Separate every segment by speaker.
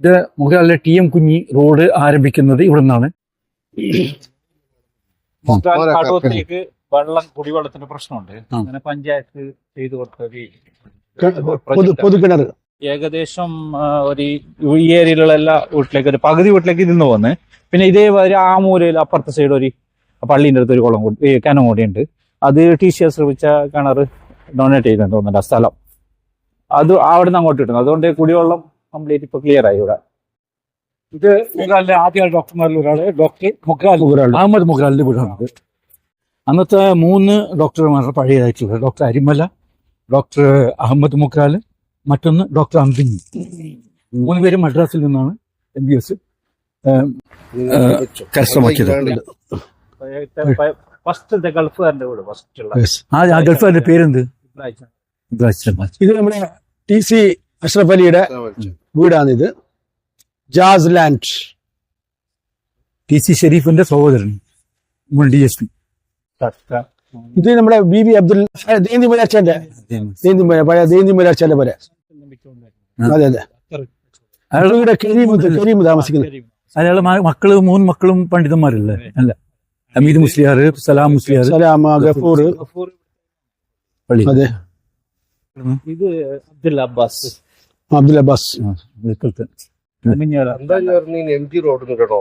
Speaker 1: ഇത് മുകളിലെ T M കുഞ്ഞി റോഡ് ആരംഭിക്കുന്നത് ഇവിടെ നിന്നാണ്
Speaker 2: വെള്ളം കുടിവെള്ളത്തിന്റെ പ്രശ്നമുണ്ട്. അങ്ങനെ പഞ്ചായത്ത് ചെയ്തു
Speaker 3: കൊടുത്തത് പൊതുകിണർ
Speaker 2: ഏകദേശം ഒരു ഈ ഏരിയയിലുള്ള എല്ലാ വീട്ടിലേക്ക് ഒരു പകുതി വീട്ടിലേക്ക് ഇതിന്ന് പോന്ന് പിന്നെ ഇതേമാതിരി ആ മൂലയിൽ അപ്പുറത്തെ സൈഡ് ഒരു പള്ളീന്റെ അടുത്ത് ഒരു കുളം കൂടി കനം കിണം കൂടി ഉണ്ട് അത് ടി സി എസ് ശ്രമിച്ച കിണർ ഡൊണേറ്റ് ചെയ്തെന്ന് തോന്നുന്നുണ്ട് ആ സ്ഥലം. അത് അവിടെ നിന്ന് അങ്ങോട്ട് കിട്ടുന്നു. അതുകൊണ്ട് കുടിവെള്ളം കംപ്ലീറ്റ് ഇപ്പൊ ക്ലിയർ ആയി ഇവിടെ.
Speaker 1: ഇത് മുഗാലിന്റെ ആദ്യ ഡോക്ടർമാരിൽ ഒരാൾ ഡോക്ടർ മുഗാൽ
Speaker 3: മുഗൾ
Speaker 1: അഹമ്മദ് മുഗാലിന്റെ വീടാണ് അന്നത്തെ മൂന്ന് ഡോക്ടർമാരുടെ പഴയതായിട്ടുള്ളത് ഡോക്ടർ അരിമല ഡോക്ടർ അഹമ്മദ് മുഗാൽ മറ്റൊന്ന് ഡോക്ടർ അമ്പിനി. മൂന്ന് പേര് മദ്രാസിൽ നിന്നാണ് എം ബി എസ് കരസ്ഥമാക്കിയത്.
Speaker 2: ഫസ്റ്റ് ഗൾഫുകാരന്റെ വീട് ഫസ്റ്റ്
Speaker 1: ആ ഗൾഫുകാരുടെ പേരെന്ത്.
Speaker 3: ഇത് നമ്മുടെ ടി സി അഷ്റഫ് അലിയുടെ വീടാണിത്. Jazz Land.
Speaker 1: ടി സി ഷെരീഫിന്റെ സഹോദരൻ ഡി എസ് പി.
Speaker 3: ഇത് നമ്മുടെ ബി ബി അബ്ദുൽ ദേന്തി മുലാച്ചന്റെ ദേന്തി മുല പഴയ ദേന്തി മുലാച്ചന്റെ പോലെ അതെ അതെ. അയാളുടെ കരീം കരീം താമസിക്കുന്നത്
Speaker 1: അയാളെ മക്കൾ മൂന്ന് മക്കളും പണ്ഡിതന്മാരല്ലേ? അല്ല? അമീദ് മുസ്ലിയാർ സലാം മുസ്ലിയാർ
Speaker 3: സലാം ഗഫൂർ.
Speaker 2: ഗഫൂർ.
Speaker 1: പള്ളി.
Speaker 3: അതെ.
Speaker 2: ഇത് അബ്ദുൽ അബ്ബാസ്.
Speaker 3: അബ്ദുൽ അബ്ബാസ്.
Speaker 1: ആ, ഇവിടുത്തെ.
Speaker 2: മിഞ്ഞോല.
Speaker 4: എന്തായാലും പറഞ്ഞ എം ജി റോഡ് കേട്ടോ?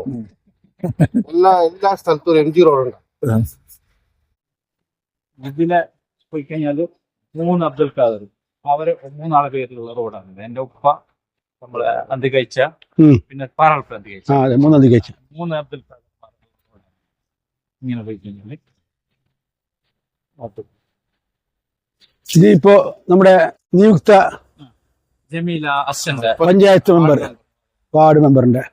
Speaker 4: എല്ലാ എല്ലാ സ്ഥലത്തും ഒരു എം ജി റോഡ് ഉണ്ട്
Speaker 2: ഇതിലെ പോയി മൂന്ന് അബ്ദുൽ ഖാദർ. അവർ മൂന്നാളെ പേരിലുള്ള റോഡാണ്. എന്റെ ഉപ്പ നമ്മളെ അന്തി കഴിച്ച പിന്നെ പാറാൾപ്പ് അന്തി കഴിച്ച.
Speaker 3: മൂന്നാം
Speaker 2: മൂന്ന് അബ്ദുൽ ഖാദർ ഇങ്ങനെ പോയി കഴിഞ്ഞാൽ. അത്
Speaker 3: ഇപ്പോ നമ്മുടെ നിയുക്ത
Speaker 2: ജമീല അച്ഛന്റെ
Speaker 3: പഞ്ചായത്ത് മെമ്പർ. വാർഡ് മെമ്പറിന്റെ.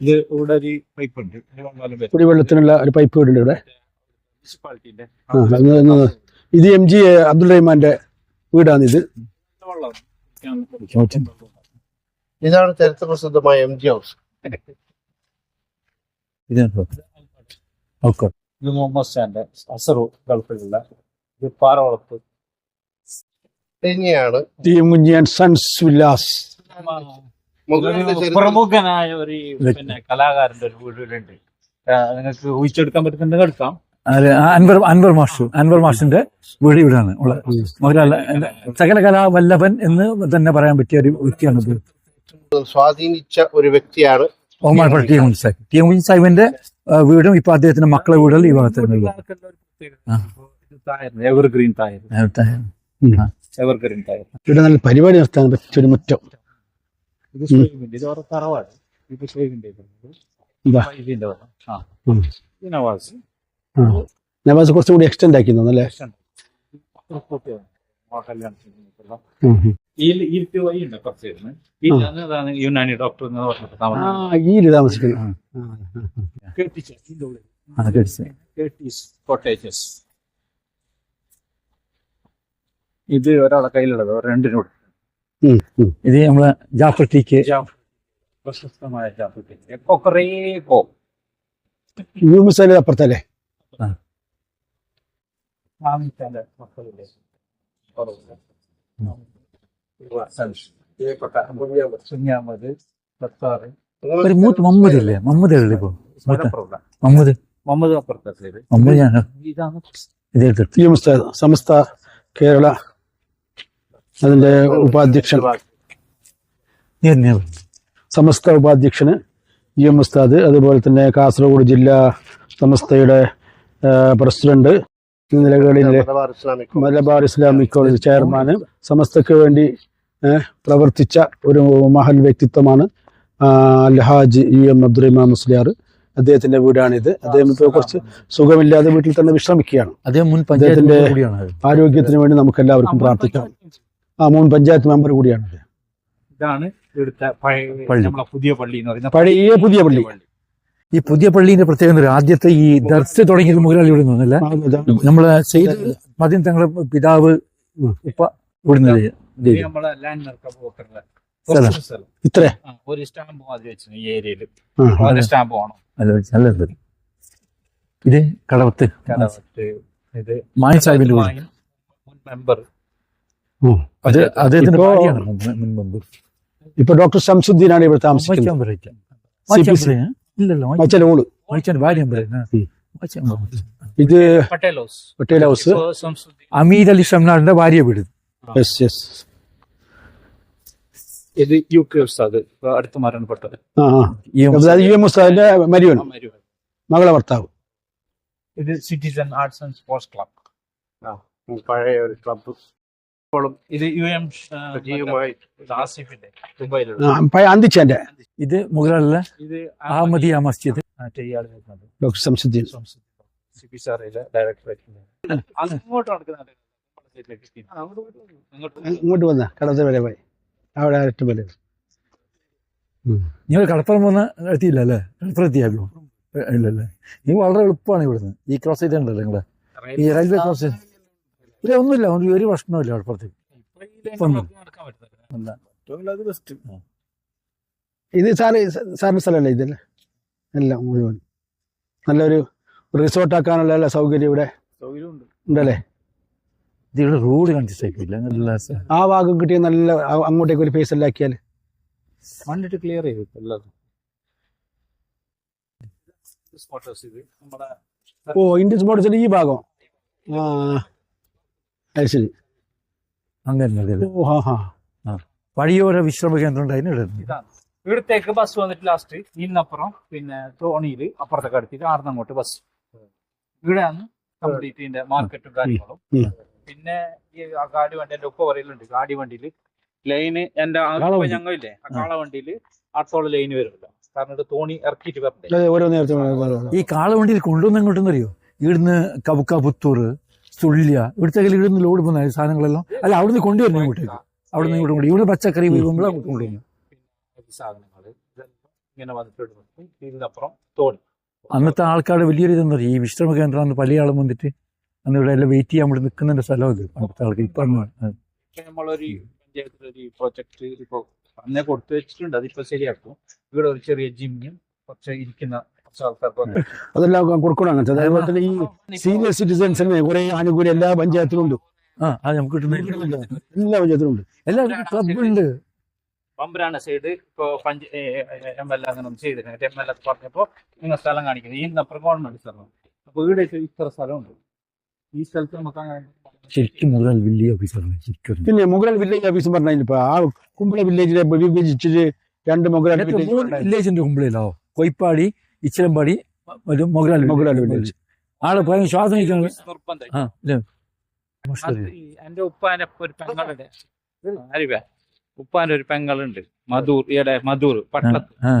Speaker 2: ഇത് ഇവിടെ ഒരു പൈപ്പ് ഉണ്ട്.
Speaker 3: കുടിവെള്ളത്തിനുള്ള ഒരു പൈപ്പ് വീടുണ്ട് ഇവിടെ.
Speaker 2: മുനിസിപ്പാലിറ്റിന്റെ
Speaker 3: ഇത് എം ജി അബ്ദുൾ റഹ്മാന്റെ വീടാണിത്
Speaker 4: ഇതാണ് ചരിത്ര പ്രസിദ്ധമായ എം ജി ഹൗസ്
Speaker 1: ഇതാണ് ഓക്കെ
Speaker 2: ഇത് മുഹമ്മദ് ഷാന്റെ അസറു ഗൾഫിലുള്ള പാറവളപ്പ്.
Speaker 4: തന്നെയാണ്
Speaker 3: T M Kunhiyan sons villas
Speaker 2: പ്രമുഖനായ ഒരു പിന്നെ കലാകാരന്റെ ഒരു വീടുകളുണ്ട്. നിങ്ങൾക്ക് ഊഹിച്ചെടുക്കാൻ പറ്റുന്നുണ്ടെങ്കിൽ എടുക്കാം.
Speaker 1: അൻവർ അൻവർ മാഷു അൻവർ മാഷിന്റെ വീട് ഇവിടെയാണ് ഉള്ളത് മോഹൻലാൽ വല്ലഭൻ എന്ന് തന്നെ പറയാൻ പറ്റിയ ഒരു വ്യക്തിയാണ്
Speaker 4: സ്വാധീനിച്ച ഒരു വ്യക്തിയാണ്
Speaker 1: ബഹുമാനപ്പെട്ട ടി സാഹിബ് എം സാഹിബിന്റെ വീടും ഇപ്പൊ അദ്ദേഹത്തിന്റെ മക്കളെ വീടുകൾ ഈ ഭാഗത്തുള്ളത് ആ.
Speaker 2: എവർഗ്രീൻ തായർ എവർഗ്രീൻ തായർ
Speaker 3: ഇവിടെ നല്ല പരിപാടി നടത്താൻ പറ്റിയൊരു മുറ്റം.
Speaker 2: ഇത് ഷോയിബിന്റെ ഇത് ഓരോ തറവാട്. ഇത് ഷോയിബിന്റെ
Speaker 3: ഇതാ.
Speaker 2: ഇതിന്റെ. ആ. നവാസ്.
Speaker 3: നവാസ് കുറച്ചും കൂടി എക്സ്റ്റെൻഡ് ആക്കി അല്ലേ? ഉം, ഉം.
Speaker 2: ഈ ഇരുട്ട് വഴി ഉണ്ട് കുറച്ച് ഇരുന്ന് ഇതാണ് അതാണ് യുനാനി ഡോക്ടർ എന്ന് പറഞ്ഞിട്ട്
Speaker 3: ആ
Speaker 2: താമസം
Speaker 3: ഈ താമസിക്കുന്നു ആ, ആ, ആ.
Speaker 2: കേട്ടിച്ച് ഇതിന്റെ ഉള്ളിൽ കേട്ടീസ് കോട്ടേജസ് ഇത് ഒരാളെ കയ്യിലുള്ളത്
Speaker 3: ഉം, ഉം.
Speaker 1: ഇത് നമ്മളെ ജാഫർ ടീക്ക്
Speaker 2: പ്രശസ്തമായ ജാഫർ കൊറേ കോ.
Speaker 3: യൂമിസ് അലി അപ്പുറത്തല്ലേ?
Speaker 1: ഒരു മൂത്ത് മമ്മദ് ഇല്ലേ? മമ്മദ് ഇപ്പൊ? മമ്മദ്?
Speaker 2: അപ്പുറത്തെ
Speaker 1: മമ്മദ് ഞാൻ
Speaker 3: സമസ്ത കേരള അതിന്റെ ഉപാധ്യക്ഷൻ. സമസ്ത ഉപാധ്യക്ഷന് ഇ എം ഉസ്താദ് അതുപോലെ തന്നെ കാസർഗോഡ് ജില്ലാ സമസ്തയുടെ പ്രസിഡന്റ് നിലകളിലെ
Speaker 4: മലബാർ ഇസ്ലാമിക്
Speaker 3: കോളേജ്. ചെയർമാന്. സമസ്തക്ക് വേണ്ടി പ്രവർത്തിച്ച ഒരു മഹൽ വ്യക്തിത്വമാണ് അൽഹാജ് ഇ എം അബ്ദുറഹിമാൻ മുസ്ലിയാർ. അദ്ദേഹത്തിന്റെ വീടാണിത്. അദ്ദേഹം ഇപ്പോൾ കുറച്ച് സുഖമില്ലാതെ വീട്ടിൽ തന്നെ വിശ്രമിക്കുകയാണ്.
Speaker 1: അദ്ദേഹം
Speaker 3: അദ്ദേഹത്തിന്റെ- ആരോഗ്യത്തിന് വേണ്ടി നമുക്ക് എല്ലാവർക്കും പ്രാർത്ഥിക്കാം. ആ മുൻ പഞ്ചായത്ത് മെമ്പർ കൂടിയാണ്
Speaker 2: ഇതാണ് ഇവിടുത്തെ. പുതിയ പള്ളി എന്ന് പറയുന്നത്
Speaker 3: പഴയ പുതിയ പള്ളി.
Speaker 1: ഈ പുതിയ പള്ളീന്റെ പ്രത്യേകത ആദ്യത്തെ ഈ ദർസ് തുടങ്ങിയത് മുതലാളി ഇവിടെ നിന്നല്ല. നമ്മളെ തങ്ങളെ മദീൻ തങ്ങളുടെ പിതാവ് ഉപ്പ ഇവിടുന്ന്
Speaker 2: ഇത് നമ്മളെ ലാൻഡ് മാർക്ക്
Speaker 1: സ്ഥലം.
Speaker 2: സ്ഥലം.
Speaker 3: ഇത്ര
Speaker 2: ഒരു സ്റ്റാമ്പ് മാതിരി വെച്ചു ഈ ഏരിയയിൽ. സ്റ്റാമ്പ് വേണം
Speaker 1: നല്ല ഇത്. കടവത്ത്.
Speaker 2: കടവത്ത് ഇത്
Speaker 1: മായ സാഹിബിന്റെ
Speaker 2: മെമ്പർ
Speaker 3: ഇപ്പോ- ഡോക്ടർ ഷംസുദ്ദീനാണ് ഇവിടെ താമസിക്കുന്നത്.
Speaker 1: മച്ചാൻ ഓൾ. മച്ചാൻ ഭാര്യ
Speaker 3: ഇത്
Speaker 2: പട്ടേൽ ഹൗസ്.
Speaker 3: പട്ടേൽ ഹൗസ്.
Speaker 2: സംസ്കൃതി
Speaker 1: അലി ഷംനാടിന്റെ ഭാര്യ വീട്.
Speaker 3: യെസ് യെസ്
Speaker 2: ഇത് യു കെ ഉസ്താദ്. ഇപ്പൊ മരണപ്പെട്ടത്
Speaker 3: ആ ആ.
Speaker 1: ഈ
Speaker 3: അതായത് യു എം ഉസ്താദിന്റെ മരിയൻ മകളെ ഭർത്താവ്.
Speaker 2: ഇത് citizen arts and sports club
Speaker 4: പഴയ ഒരു ക്ലബ്ബ്
Speaker 2: ഇപ്പോഴും ഇത് യു എം ആസിഫിന്റെ
Speaker 3: അന്തിച്ചന്റെ
Speaker 1: ഇത് മുഗളല്ല
Speaker 2: ഇത്
Speaker 1: അഹമ്മദിയ മസ്ജിദ്.
Speaker 3: ഡോക്ടർ
Speaker 2: സി പി ഡയറക്ടറേറ്റ് അങ്ങോട്ട് നടക്കുന്നുണ്ട്
Speaker 3: ഇങ്ങോട്ട് വന്ന? കടത്ത് വരെ പോയി. അവിടെ ഏറ്റവും വരെ
Speaker 1: നിങ്ങൾ കടപ്പുറം വന്ന എത്തിയില്ല അല്ലേ? കടപ്പുറം എത്തിയാലോ? ഇല്ലല്ലേ? നീ വളരെ എളുപ്പമാണ് ഇവിടുന്ന്. ഈ ക്രോസ് ചെയ്തിട്ടുണ്ടല്ലോ നിങ്ങളെ. ഈ റെയിൽവേ ക്രോസ് ഇല്ല ഒന്നുമില്ല. ഒരു ഒരു പ്രശ്നമില്ല എന്താ
Speaker 3: ഇത് സാറ് സാറിന്റെ സ്ഥലമല്ലേ ഇതല്ലേ എല്ലാം മുഴുവൻ. നല്ലൊരു റിസോർട്ട് ആക്കാനുള്ള എല്ലാ സൗകര്യം ഇവിടെ ഉണ്ടല്ലേ?
Speaker 1: ഇതിവിടെ റോഡ് കണ്ടിട്ടില്ല നല്ല
Speaker 3: ആ ഭാഗം കിട്ടിയ നല്ല അങ്ങോട്ടേക്ക് ഒരു ഫേസ് എല്ലാം ആക്കിയാൽ
Speaker 2: വണ്ടിട്ട് ക്ലിയർ ചെയ്തു എല്ലാതും.
Speaker 3: ഓ ഇന്ത്യൻ സ്പോർട്സിന്റെ ഈ ഭാഗം. ആ. അത് ശരി.
Speaker 1: അങ്ങനെ.
Speaker 3: ഓ ഹാ ഹാ.
Speaker 1: വഴിയോര വിശ്രമ കേന്ദ്രം ഉണ്ടായിരുന്നു
Speaker 2: ഇതാണ് ഇവിടത്തേക്ക് ബസ് വന്നിട്ട് ലാസ്റ്റ് ഇന്നപ്പുറം പിന്നെ തോണിയിൽ അപ്പുറത്തേക്ക് അടുത്തിട്ട് ആർന്ന് അങ്ങോട്ട് ബസ് ഇവിടെയാണ് കംപ്ലീറ്റ് ഇതിന്റെ മാർക്കറ്റും കാര്യങ്ങളും. പിന്നെ ഈ ആ ഗാഡി വണ്ടി എന്റെ ഉപ്പ പറയലുണ്ട് ഗാഡി വണ്ടിയിൽ ലൈന് എന്റെ ആ ഞങ്ങളില്ലേ കാള വണ്ടിയിൽ അടുത്തോളം ലൈന് വരുന്നില്ല കാരണം ഇത് തോണി ഇറക്കിയിട്ട്
Speaker 3: നേരത്തെ
Speaker 1: ഈ കാളവണ്ടിയിൽ കൊണ്ടുവന്ന് എങ്ങോട്ടെന്ന് അറിയോ ഇവിടുന്ന് കവുക്ക പുത്തൂർ സുള്ളിയ ഇവിടുത്തെ കയ്യിൽ ഇവിടുന്ന് ലോഡ് പോകുന്ന സാധനങ്ങളെല്ലാം. അല്ല അവിടുന്ന് കൊണ്ടുവരുന്നു ഇങ്ങോട്ടേക്ക്. അവിടുന്ന് ഇങ്ങോട്ട് ഇവിടെ പച്ചക്കറി വീഴുമ്പോൾ അങ്ങോട്ട് കൊണ്ടുവരുന്നു അന്നത്തെ ആൾക്കാരുടെ വലിയൊരു ഇതെന്ന് പറയും ഈ വിശ്രമ കേന്ദ്രം അന്ന് പല ആളും വന്നിട്ട് അന്ന് ഇവിടെ എല്ലാം വെയിറ്റ് ചെയ്യാൻ വേണ്ടി നിൽക്കുന്ന സ്ഥലം ഇത് അന്നത്തെ ആൾക്ക് ഇപ്പം
Speaker 2: നമ്മളൊരു പഞ്ചായത്തിലൊരു പ്രൊജക്ട് ഇപ്പൊ അന്നേ കൊടുത്തു വെച്ചിട്ടുണ്ട്. അതിപ്പോ ശരിയാക്കും. ഇവിടെ ഒരു ചെറിയ ജിമ്മും കുറച്ച് ഇരിക്കുന്ന കുറച്ച് ആൾക്കാർക്ക്
Speaker 3: അതെല്ലാം കൊടുക്കണം അങ്ങനത്തെ. അതേപോലെ തന്നെ ഈ സീനിയർ സിറ്റിസൺസിന് കുറെ ആനുകൂല്യം എല്ലാ പഞ്ചായത്തിലും ഉണ്ട്.
Speaker 1: ആ അത് നമുക്ക് കിട്ടുന്ന
Speaker 3: എല്ലാ പഞ്ചായത്തിലും ഉണ്ട്.
Speaker 1: എല്ലാ ക്ലബുണ്ട്
Speaker 2: പമ്പരാണ് സൈഡ്. ഇപ്പോ പഞ്ച എം എൽ എ അങ്ങനെ ഒന്നും ചെയ്തിരുന്നു. എം എൽ എ പറഞ്ഞപ്പോ നിങ്ങൾ സ്ഥലം കാണിക്കുന്നത്. ഈ അപ്പുറം ഗവൺമെന്റ് സ്ഥലം അപ്പൊ ഇവിടെ ഇത്ര സ്ഥലമുണ്ട്. ഈ സ്ഥലത്ത് നമുക്ക് അങ്ങനെ
Speaker 1: ശരിക്കും മുഗൾ വില്ലേജ് ഓഫീസറാണ് ശരിക്കും
Speaker 3: പിന്നെ മുഗൾ വില്ലേജ് ഓഫീസ് പറഞ്ഞാൽ ഇപ്പൊ ആ കുമ്പള വില്ലേജിലെ വിഭജിച്ചിട്ട് രണ്ട് മുഗൾ
Speaker 1: വില്ലേജിന്റെ കുമ്പളയിലോ? കൊയ്പ്പാടി ഇച്ചിലമ്പാടി ഒരു മൊഗലാലി
Speaker 3: മുഗൾ വില്ലേജ്
Speaker 1: ആൾ പറയുന്നത് ശ്വാസം
Speaker 2: എന്റെ ഉപ്പാന്റെ ഒരു പെങ്ങളുടെ ഉപ്പാന്റെ ഒരു പെങ്ങളുണ്ട്. മധൂർ ഈടെ മധൂർ പട്ടത്ത്.
Speaker 1: ആ.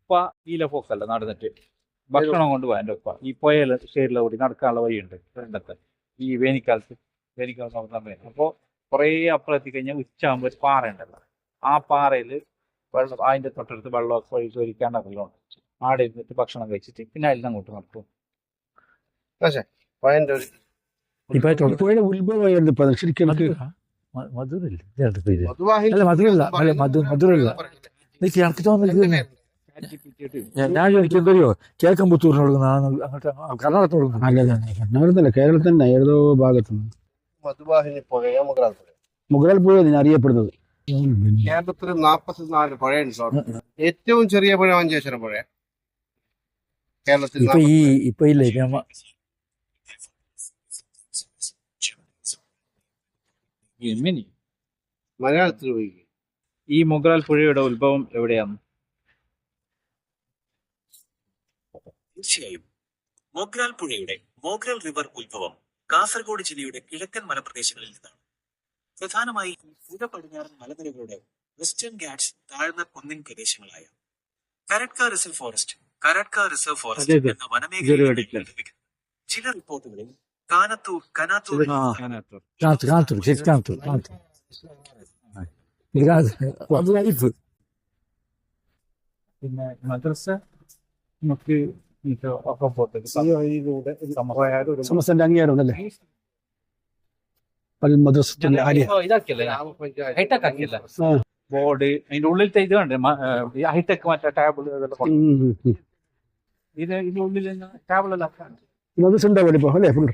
Speaker 2: ഉപ്പ ഈല പോക്കല്ല നടന്നിട്ട്. ഭക്ഷണം കൊണ്ടുപോകാൻ എന്റെ ഉപ്പ. ഈ പുഴയിലെ സൈഡിലെ കൂടി നടക്കാനുള്ള വഴിയുണ്ട് രണ്ടത്തെ ഈ വേനൽക്കാലത്ത് വേനൽക്കാലത്ത് സമയം അപ്പോ കുറേ അപ്പുറത്തി കഴിഞ്ഞാൽ ഉച്ചയാകുമ്പോൾ ഒരു പാറ ഉണ്ടല്ലോ. ആ പാറയിൽ വെള്ളം അതിന്റെ തൊട്ടടുത്ത് വെള്ളമൊക്കെ ഒഴിച്ച് ഒഴിക്കാണ്ടല്ലോ ആടെ ഇരുന്നിട്ട് ഭക്ഷണം കഴിച്ചിട്ട് പിന്നെ അതിൽ അങ്ങോട്ട് നടക്കും.
Speaker 4: പഴയന്റെ ഒരു
Speaker 1: ഇപ്പൊ തൊ-
Speaker 3: പുഴയുടെ ഉത്ഭവമായിരുന്നു ഇപ്പൊ. ശരിക്കും എനിക്ക്
Speaker 1: മധുരല്ലേ അല്ല മധുരല്ല അല്ല മധു മധുരല്ല നീ കേൾക്ക് തോന്നുന്നത് ഞാൻ ചോദിക്കുന്നറിയോ കേക്കമ്പത്തൂരിനോട് അങ്ങോട്ട് കർണാടകത്തോട്
Speaker 3: അല്ലല്ല കർണാടകത്തല്ല കേരളത്തിന്റെ ഏതോ ഭാഗത്തുനിന്ന്.
Speaker 4: മധുവാഹിനി പുഴ മുഗൾ പുഴ
Speaker 3: മുഗൾ പുഴ അറിയപ്പെടുന്നത്.
Speaker 4: കേരളത്തിൽ നാപ്പത്തിനാല് പുഴയുണ്ട് ഏറ്റവും ചെറിയ പുഴ മഞ്ചേശ്വരം പുഴ കേരളത്തിൽ
Speaker 1: ഇപ്പൊ ഈ ഇപ്പൊ ഈ
Speaker 2: ലഭ്യമ
Speaker 4: മലയാളത്തിൽ
Speaker 2: ഈ മുഗൾ പുഴയുടെ ഉത്ഭവം എവിടെയാണ്?
Speaker 5: തീർച്ചയായും. മോഗ്രാൽ പുഴയുടെ മോഗ്രാൽ റിവർ ഉത്ഭവം കാസർഗോഡ് ജില്ലയുടെ കിഴക്കൻ മലപ്രദേശങ്ങളിൽ നിന്നാണ്. പ്രധാനമായി പുഴ പടിഞ്ഞാറൻ മലനിരകളുടെ വെസ്റ്റേൺ ഗാറ്റ്സ് താഴ്ന്ന കുന്നിൻ പ്രദേശങ്ങളായ Karadka reserve forest Karadka reserve forest. എന്ന വനമേഖലയിൽ. ചില റിപ്പോർട്ടുകളിൽ കാനത്തൂർ കനാത്തൂർ
Speaker 1: കാനത്തൂർ. കാനത്തൂർ അത് ലൈഫ്
Speaker 2: പിന്നെ മദ്രസ നമുക്ക് ഒക്കെ പോട്ടെ
Speaker 3: സമസ്തന്റെ അംഗീകാരം ഉണ്ടല്ലേ.
Speaker 2: ബോർഡ് അതിന്റെ ഉള്ളിലത്തെ ഇത് കണ്ടേ ഹൈടെക് മറ്റേ ടേബിൾ
Speaker 3: ഉം, ഉം, ഉം.
Speaker 2: ഇത് ഇതിന്റെ ഉള്ളിൽ ടേബിൾ എല്ലാം
Speaker 3: മദ്രസ ഉണ്ടാവില്ല ഇപ്പൊ അല്ലേ ഫുൾ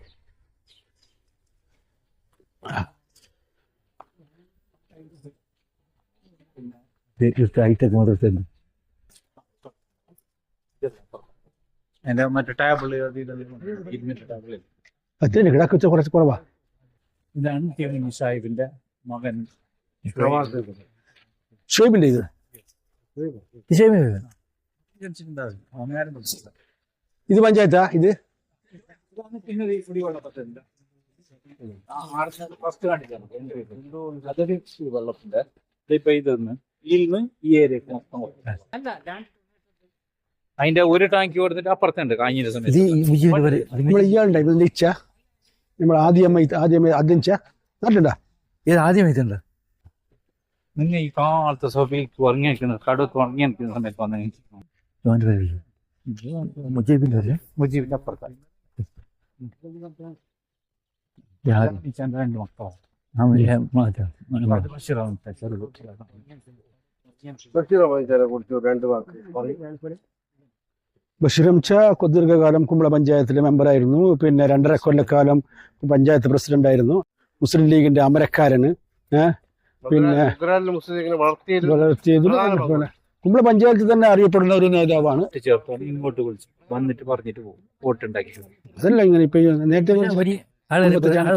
Speaker 1: ഹൈടെക് മോഡൽ തന്നെ
Speaker 2: എന്റെ മറ്റേ ടേബിൾ അത് ഇത് ഇരുന്നിട്ട് ടേബിൾ
Speaker 3: അച്ഛനെ കിടക്കുച്ച കുറച്ച് കുറവാ.
Speaker 2: ഇതാണ് തിരുമണി സാഹിബിന്റെ മകൻ.
Speaker 3: ഷോയിബിന്റെ ഇത്. ഇത് പഞ്ചായത്താ ഇത്?
Speaker 2: വെള്ളത്തിന്റെ ഇതിപ്പോ ഇതൊന്ന്. ഇതിന്ന് ഈ ഏരിയക്ക് മൊത്തം. അതിന്റെ ഒരു ടാങ്ക് കൊടുത്തിട്ട് അപ്പുറത്തുണ്ട്. കാഞ്ഞിന്റെ
Speaker 1: ഇത്
Speaker 2: സമയത്ത്
Speaker 3: നമ്മൾ ഇയാളുണ്ടായി ഇതിന്റെ ഇച്ച നമ്മൾ ആദ്യം ആദ്യം ആദ്യം ഇച്ച നാട്ടിലുണ്ടാ?
Speaker 1: ഇത് ആദ്യം എഴുതണ്ട
Speaker 2: നിങ്ങൾ ഈ കാലത്തെ സഭയ്ക്ക് ഉറങ്ങി നിൽക്കുന്നത് കടുത്ത് ഉറങ്ങി നിൽക്കുന്ന സമയത്ത് വന്നു.
Speaker 1: മുജീബിന്റെ അല്ലേ
Speaker 2: മുജീബിന്റെ അപ്പുറത്താണ് രണ്ട് മക്കളാണ്
Speaker 3: ബഷീറംച്ച ദീർഘകാലം കുമ്പള പഞ്ചായത്തിലെ മെമ്പറായിരുന്നു. പിന്നെ രണ്ടര കൊല്ലക്കാലം പഞ്ചായത്ത് പ്രസിഡന്റ് ആയിരുന്നു മുസ്ലിം ലീഗിന്റെ അമരക്കാരന് പിന്നെ
Speaker 4: വളർത്തിയതും
Speaker 3: കുമ്പള പഞ്ചായത്തിൽ തന്നെ അറിയപ്പെടുന്ന ഒരു നേതാവാണ്.
Speaker 2: ചേർത്ത് ഇങ്ങോട്ട് വിളിച്ചു വന്നിട്ട് പറഞ്ഞിട്ട് പോകും. വോട്ടുണ്ടാക്കി
Speaker 3: അതല്ല ഇങ്ങനെ ഇപ്പൊ ഈ നേരത്തെ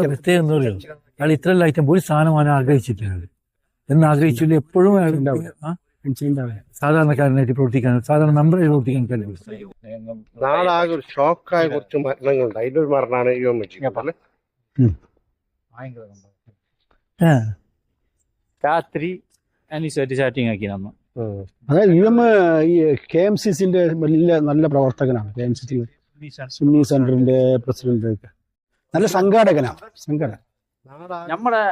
Speaker 1: പ്രത്യേകം എന്താ പറയുക അയാൾ ഇത്ര ഐറ്റം ഒരു സാധനമാണ് ആഗ്രഹിച്ചിട്ടുള്ളത് എന്ന് ആഗ്രഹിച്ചില്ല എപ്പോഴും അയാൾ സാധാരണക്കാരനായിട്ട് പ്രവർത്തിക്കാൻ സാധാരണ മെമ്പറായി പ്രവർത്തിക്കാൻ കഴിയും
Speaker 4: നാളാകെ ഒരു ഷോക്കായ കുറച്ച് മരണങ്ങളുണ്ട്. അതിലൊരു മരണമാണ്
Speaker 2: രാത്രി അനുസരിച്ച് ചാറ്റിംഗ് ആക്കി നമ്മ
Speaker 3: അതായത് യു എം ഈ കെ എം സി സിന്റെ വലിയ നല്ല പ്രവർത്തകനാണ് K M C C Sunni സെന്ററിന്റെ പ്രസിഡന്റ് ഒക്കെ നല്ല സംഘാടകനാണ് സംഘാടകൻ
Speaker 2: നമ്മുടെ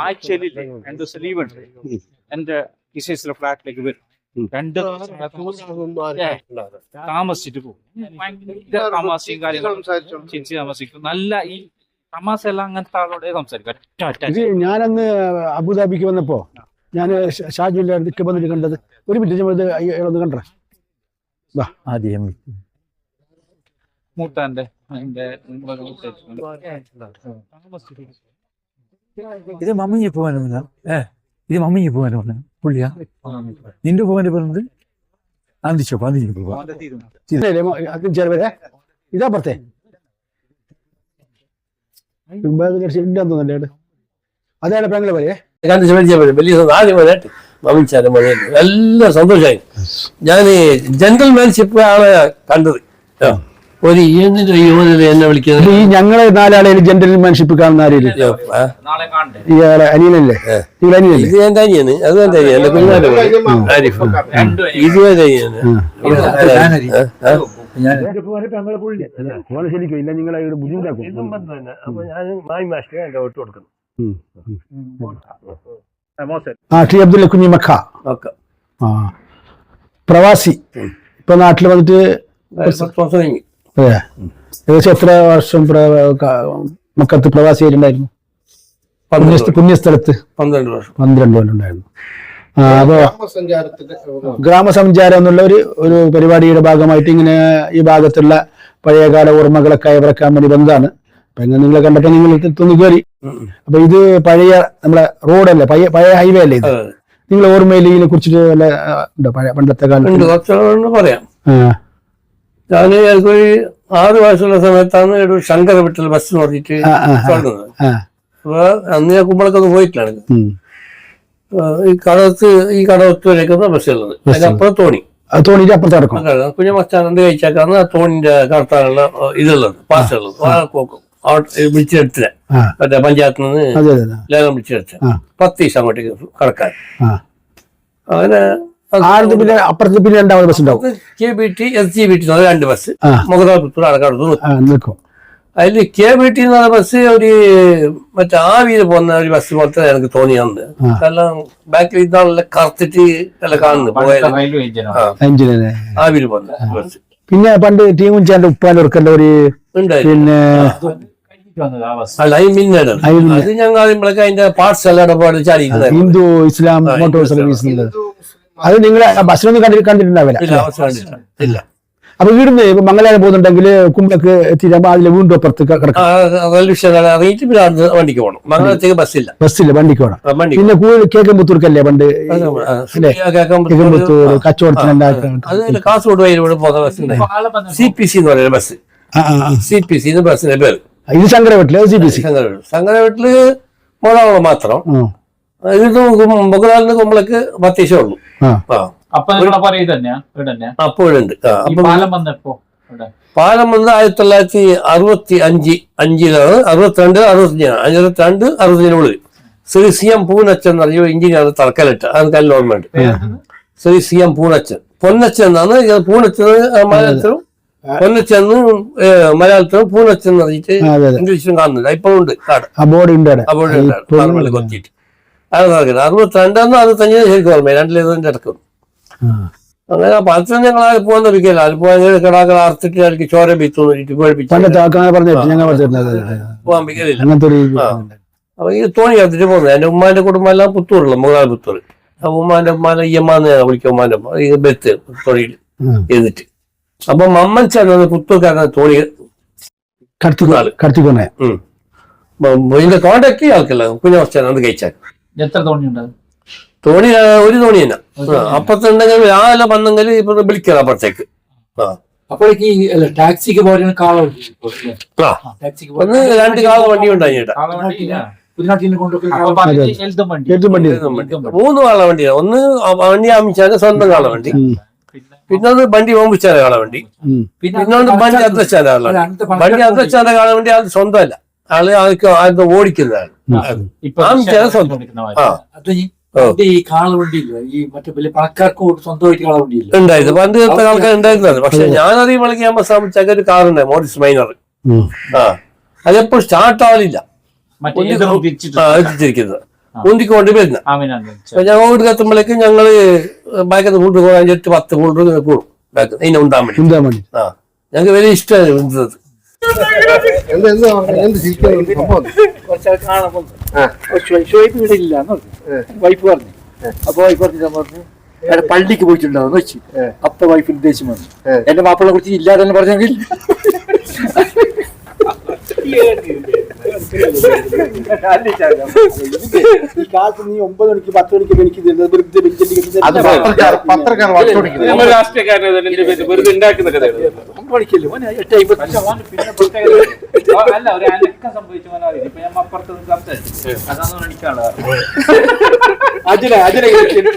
Speaker 2: ആഴ്ചയിൽ ദിവസം ലീവ് ഉണ്ട് എന്റെ വിശേഷിച്ച ഫ്ലാറ്റിലേക്ക് വരും രണ്ട് താമസിച്ചിട്ട് പോകും തമാശയും കാര്യങ്ങളും ചിരിച്ച് താമസിക്കും നല്ല ഈ തമാശ എല്ലാം അങ്ങനത്തെ ആളോടെ സംസാരിക്കും
Speaker 3: ഞാനന്ന് അബുദാബിക്ക് വന്നപ്പോ ഞാൻ ഷാജുല്ലായിരുന്നു അടുത്ത് വന്നിട്ട് കണ്ടത് ഒരു മിനിറ്റ് ഞാൻ ഇത് അയാളൊന്ന് കണ്ടേ?
Speaker 1: ആദ്യം.
Speaker 2: മൂട്ടാന്റെ അതിന്റെ
Speaker 1: ഇത് മമ്മിഞ്ഞി പോകാനല്ല ഏ ഇത് മമ്മിഞ്ഞി പോകാനല്ല പുള്ളിയാ. നിന്റെ പോകാൻ പറഞ്ഞത് അന്തിച്ചോ അന്തിച്ച് പോവാ.
Speaker 3: ഇതാ പുറത്തെ തോന്നല്ലേ അതാണ് പെങ്ങളെ പറയേ
Speaker 6: കണ്ട് പറ്റും വലിയ സന്തോഷം. ആദ്യമായിട്ട് മമിച്ചാലും മണിയല്ലേ നല്ല സന്തോഷമായി. ഞാൻ ജെന്റൽമാൻഷിപ്പ് ആണ് കണ്ടത്. ഒരു എന്നെ വിളിക്കുന്നത്?
Speaker 3: ഈ ഞങ്ങളെ നാലാളെ ജെന്റൽമാൻഷിപ്പ് കാണുന്ന
Speaker 2: ആരെയല്ലേ
Speaker 3: ഇയാളെ അനിയനല്ലേ? നിങ്ങൾ അനിയനല്ലേ
Speaker 6: ഇത് എന്റെ അനിയന്. അത് എന്റെ അനിയൻ എന്റെ. ആരിഫ്. ഇത് എന്റെ അനിയന്.
Speaker 3: ശരിക്കും ഇല്ല നിങ്ങളെ ബുദ്ധിമുട്ടാക്കും.
Speaker 6: ഇതും തന്നെ. അപ്പൊ ഞാൻ മായി മാസ്റ്റർ എന്റെ വോട്ട് കൊടുക്കണം
Speaker 3: ആ ടി അബ്ദുല്ല കുഞ്ഞിമക്ക ആ പ്രവാസി. ഇപ്പൊ നാട്ടിൽ വന്നിട്ട് അതെ. ഏകദേശം എത്ര വർഷം മക്കത്ത് പ്രവാസി ആയിട്ടുണ്ടായിരുന്നു? പുണ്യസ്ഥലത്ത്
Speaker 6: പന്ത്രണ്ട് വർഷം.
Speaker 3: പന്ത്രണ്ട് കൊല്ലം ഉണ്ടായിരുന്നു. ഗ്രാമസഞ്ചാരം എന്നുള്ള ഒരു ഒരു പരിപാടിയുടെ ഭാഗമായിട്ട് ഇങ്ങനെ ഈ ഭാഗത്തുള്ള പഴയകാല ഓർമ്മകളൊക്കെ അയവിറക്കാൻ വേണ്ടി വന്നതാണ് ഇങ്ങനെ നിങ്ങളെ കണ്ടപ്പോ നിങ്ങൾ എത്തുന്നു കയറി അപ്പൊ ഇത് പഴയ നമ്മളെ റോഡല്ലേ പഴയ പഴയ ഹൈവേ അല്ലേ ഇത്? നിങ്ങൾ ഓർമ്മയിൽ ഇതിനെ കുറിച്ചിട്ട് വല്ല ഉണ്ടോ? പഴയ പണ്ടത്തെ
Speaker 6: കാലം പറയാം. ഞാൻ എനിക്കൊരു ആറ് വയസ്സുള്ള സമയത്താണ് ഒരു ശങ്കർ വിട്ടൽ ബസ്. തുടങ്ങുന്നത്
Speaker 3: ആ,
Speaker 6: അപ്പൊ അന്ന് ഞാൻ കുമ്പളക്കൊന്ന് പോയിട്ടില്ല ഈ കടത്ത് ഈ കടത്ത് വരേക്കുന്ന ബസ്സുള്ളത് അതിനപ്പുറം തോണി.
Speaker 3: തോണിന്റെ അപ്പുറത്ത് കിടക്കും
Speaker 6: കുഞ്ഞ മച്ചാനന്ത് കഴിച്ചാക്കാണ് തോണിന്റെ കടത്താനുള്ള ഇതുള്ളത് പാസ്സുള്ളത് വിളിച്ചെടുത്തില്ല മറ്റേ പഞ്ചായത്തിൽ നിന്ന്. ലേലം വിളിച്ചെടുത്ത
Speaker 3: ആ.
Speaker 6: പത്ത് ദിവസം അങ്ങോട്ടേക്ക് കടക്കാൻ. അങ്ങനെ
Speaker 3: ആടുന്ന് പിന്നെ അപ്പുറത്ത് പിന്നെ രണ്ടാമത് ബസ് ഉണ്ടാവും?
Speaker 6: K B T S G B T രണ്ട് ബസ്. മുഖതാപുത്തൂർ അടക്കടുത്ത് നിൽക്കും. അതിൽ കെ ബി ടി എന്ന് പറഞ്ഞ ബസ് ഒരു മറ്റേ ആവിയിൽ പോകുന്ന ഒരു ബസ് പോലത്തെ എനിക്ക് തോന്നിയാന്ന്
Speaker 3: ആ.
Speaker 6: കാരണം ബാക്കിൽ ഇതാണല്ല കറുത്തിട്ട് എല്ലാം കാണുന്നു ആവിയിൽ പോകുന്ന ബസ്
Speaker 3: പിന്നെ പണ്ട് ടീമും ഉപ്പാൻ ഒരു പിന്നെ
Speaker 6: അത് ഞങ്ങൾ ആദ്യമ്പോഴേക്ക് അതിന്റെ പാർട്സ് എല്ലാം ഇടപാട് ചാടിക്കുന്നത്
Speaker 3: ഹിന്ദു ഇസ്ലാം മോട്ടോർ സർവീസ്. അത് നിങ്ങൾ ബസ്സിലൊന്നും കണ്ടി കണ്ടിട്ടുണ്ടാവില്ല.
Speaker 6: ഇല്ല
Speaker 3: അപ്പൊ ഇവിടുന്ന് ഇപ്പൊ മംഗലാപുരം പോകുന്നുണ്ടെങ്കിൽ കുമ്പളക്ക് എത്തിയിട്ടാകുമ്പോ അതിലെ വീണ്ടും അപ്പുറത്ത്
Speaker 6: ഇറങ്ങിയിട്ട് പിന്നെ വണ്ടിക്ക് പോകണം. ബസ്സില്ല
Speaker 3: ബസ്സില്ല വണ്ടിക്ക്
Speaker 6: പോകണം.
Speaker 3: പിന്നെ കൂടുതൽ കേക്കമ്പത്തൂർക്കല്ലേ പണ്ട്? കേക്കമ്പത്തൂർ കച്ചവടത്തിന്
Speaker 6: അത് കാസർഗോഡ് വഴി ഇവിടെ പോകുന്ന ബസ് സി പി സി എന്ന് പറയുന്ന ബസ്
Speaker 3: ആ, ആ, ആ.
Speaker 6: സി പി സി ബസ്സിന്റെ പേര്.
Speaker 3: ഇത് ശങ്കരവട്ടിൽ സി ബി സി
Speaker 6: സംഗരവീട്ടിൽ മോളാവളം മാത്രം. ഇത് മുകളാലിന് കുമ്പളക്ക് പത്തീശേ ഉള്ളൂ. അപ്പോഴുണ്ട്
Speaker 2: പാലം
Speaker 6: വന്ന് ആയിരത്തി തൊള്ളായിരത്തി അറുപത്തി അഞ്ച് അഞ്ചിലാണ്. അറുപത്തിരണ്ട് അറുപത്തിയഞ്ചാണ്. അറുപത്തിരണ്ട് അറുപത്തിനുള്ളിൽ ശ്രീ സി എം പൂനച്ചൻ എന്ന് പറഞ്ഞ എഞ്ചിനീയർ തറക്കലിട്ട് അത് കല്ല ഓർമ്മയുണ്ട്. Shri C M Poonachan. Ponnachan എന്നാണ്. പൂനച്ചൻ മലയാളത്തിലും പൊന്നച്ചൻ മലയാളത്തിൽ
Speaker 3: ആ, അതെ അതെ.
Speaker 6: ഇംഗ്ലീഷിലും കാണുന്നില്ല. ഇപ്പോഴും ഉണ്ട് കാട്.
Speaker 3: ആ ബോർഡ് ഉണ്ട് അവിടെ.
Speaker 6: അപ്പോൾ
Speaker 3: ഇപ്പോഴും
Speaker 6: പറമ്പിൽ കൊത്തിയിട്ട്. അത് നടക്കുന്നത് അറുപത്തിരണ്ടെന്നോ അറുപത്തഞ്ച് ശരിക്കും ഓർമ്മ രണ്ടിലേതിന്റെ ഇടക്കും.
Speaker 3: ആ.
Speaker 6: അങ്ങനെ പലപ്പോഴും ഞങ്ങൾ ആലപ്പുഴ നിൽക്കില്ല ആലപ്പുഴ കിടാക്കൾ അറുത്തിട്ട് എനിക്ക് ചോര ബീത്തു പേടിപ്പിച്ചു ആ. അപ്പൊ ഈ തോണി എടുത്തിട്ട് പോകുന്നത്. എന്റെ ഉമ്മാന്റെ കുടുംബം എല്ലാം പുത്തൂറുള്ള മുകളാൽ പുത്തൂർ. അപ്പൊ ഉമ്മാന്റെ ഉമ്മാനെ ഈ അമ്മാന്ന് ഞാൻ വിളിക്കും ഉമ്മാന്റെ ഉമ്മ. ഈ ബെത്ത് തോണിയിൽ
Speaker 3: ഉം.
Speaker 6: അപ്പൊ മമ്മൻ ചേർന്നത് പുത്തൂർക്കാരൻ തോണി
Speaker 3: കടത്തി
Speaker 6: ആൾ.
Speaker 3: കടത്തിക്കൊണ്ടേ
Speaker 6: ഉം. മ- ഇതിന്റെ കോണ്ടാക്ട് ആൾക്കല്ല? കുഞ്ഞവസ്ഥ അത് കഴിച്ചാൽ.
Speaker 2: എത്ര തോണി
Speaker 6: തോണി ഒരു തോണി. തന്നെ അപ്പത്തുണ്ടെങ്കിൽ രാവിലെ വന്നെങ്കിൽ ഇപ്പൊ വിളിക്കണം അപ്പുറത്തേക്ക്. ആ.
Speaker 1: അപ്പോഴേക്ക് ഈ അല്ല ടാക്സിക്ക് പോരുന്ന കാളം
Speaker 6: ആ.
Speaker 1: ടാക്സിക്ക്
Speaker 6: ഒന്ന് രണ്ട് കാള വണ്ടി ഉണ്ടായി ചേട്ടാ
Speaker 1: പുതിനാട്ടിനെ കൊണ്ടൊക്കെ
Speaker 2: എൽതും വണ്ടി
Speaker 3: വണ്ടി.
Speaker 2: എൽതും വണ്ടി.
Speaker 6: മൂന്ന് കാള വണ്ടിയാണ് ഒന്ന് ആ വണ്ടി ആമിച്ചാൽ സ്വന്തം കാള വണ്ടി.
Speaker 3: ഉം.
Speaker 2: പിന്നെ
Speaker 6: പിന്നെ ഒന്ന് വണ്ടി ഓമ്പിച്ചാല കാള വണ്ടി. പിന്നെ വണ്ടി അന്തച്ചാല കാള വണ്ടി വണ്ടി അന്തച്ചാല കാള വണ്ടി അത് സ്വന്തമല്ല. ആൾ ആൾക്ക് അത് ഓടിക്കുന്നതാണ് സ്വന്തം. ആ.
Speaker 1: ഈ കാളവണ്ടിയില്ല ഈ മറ്റേ വലിയ പണക്കാർക്ക് സ്വന്തമായിട്ട് കാളവണ്ടിയില്ല
Speaker 6: ഉണ്ടായിരുന്നു. പണ്ട് ആൾക്കാർ ഉണ്ടായിരുന്നത് പക്ഷെ ഞാൻ വിളിക്ക് ഞാൻ സ്ഥാപിച്ച ഒരു കാറുണ്ട് മോഡിസ് മൈനർ. ആ. അതെപ്പോൾ സ്റ്റാർട്ട് ആവലില്ല.
Speaker 2: മറ്റേ
Speaker 6: ഒന്ന്
Speaker 2: എതിർ
Speaker 6: ആ എത്തിച്ചിരിക്കുന്നത് ഉന്തിക്കൊണ്ട് വരുന്ന ഞങ്ങൾ വീട്ടിൽ കത്തുമ്പോഴേക്കും ഞങ്ങൾ ബാക്കി ഫുഡ് പോകാൻ അഞ്ചെട്ട് പത്ത് ഫുഡ് കൂടും. ബാക്ക് ഇതിനെ ഉണ്ടാൻ വേണ്ടി ആ. ഞങ്ങൾക്ക് വലിയ ഇഷ്ടമാണ്
Speaker 1: വൈഫ് പറഞ്ഞു. അപ്പൊ വൈഫ് പറഞ്ഞു പറഞ്ഞു എടാ പള്ളിക്ക് പോയിട്ടുണ്ടാവും വെച്ച്. അപ്പ വൈഫിന് ദേഷ്യം വന്നു. എന്റെ മാപ്പിളെ കുറിച്ച് ഇല്ലാതെ തന്നെ പറഞ്ഞെങ്കിൽ. ഈ കാലത്ത് നീ ഒമ്പത് മണിക്ക് പത്ത് മണിക്ക് എനിക്ക് വെറുതെ
Speaker 2: അല്ല ഒരു അനക്കം സംഭവിച്ചു അപ്പുറത്ത് സംസാരിച്ചു അതാണ് എനിക്കാണ്
Speaker 1: അജിനെ അജിനെ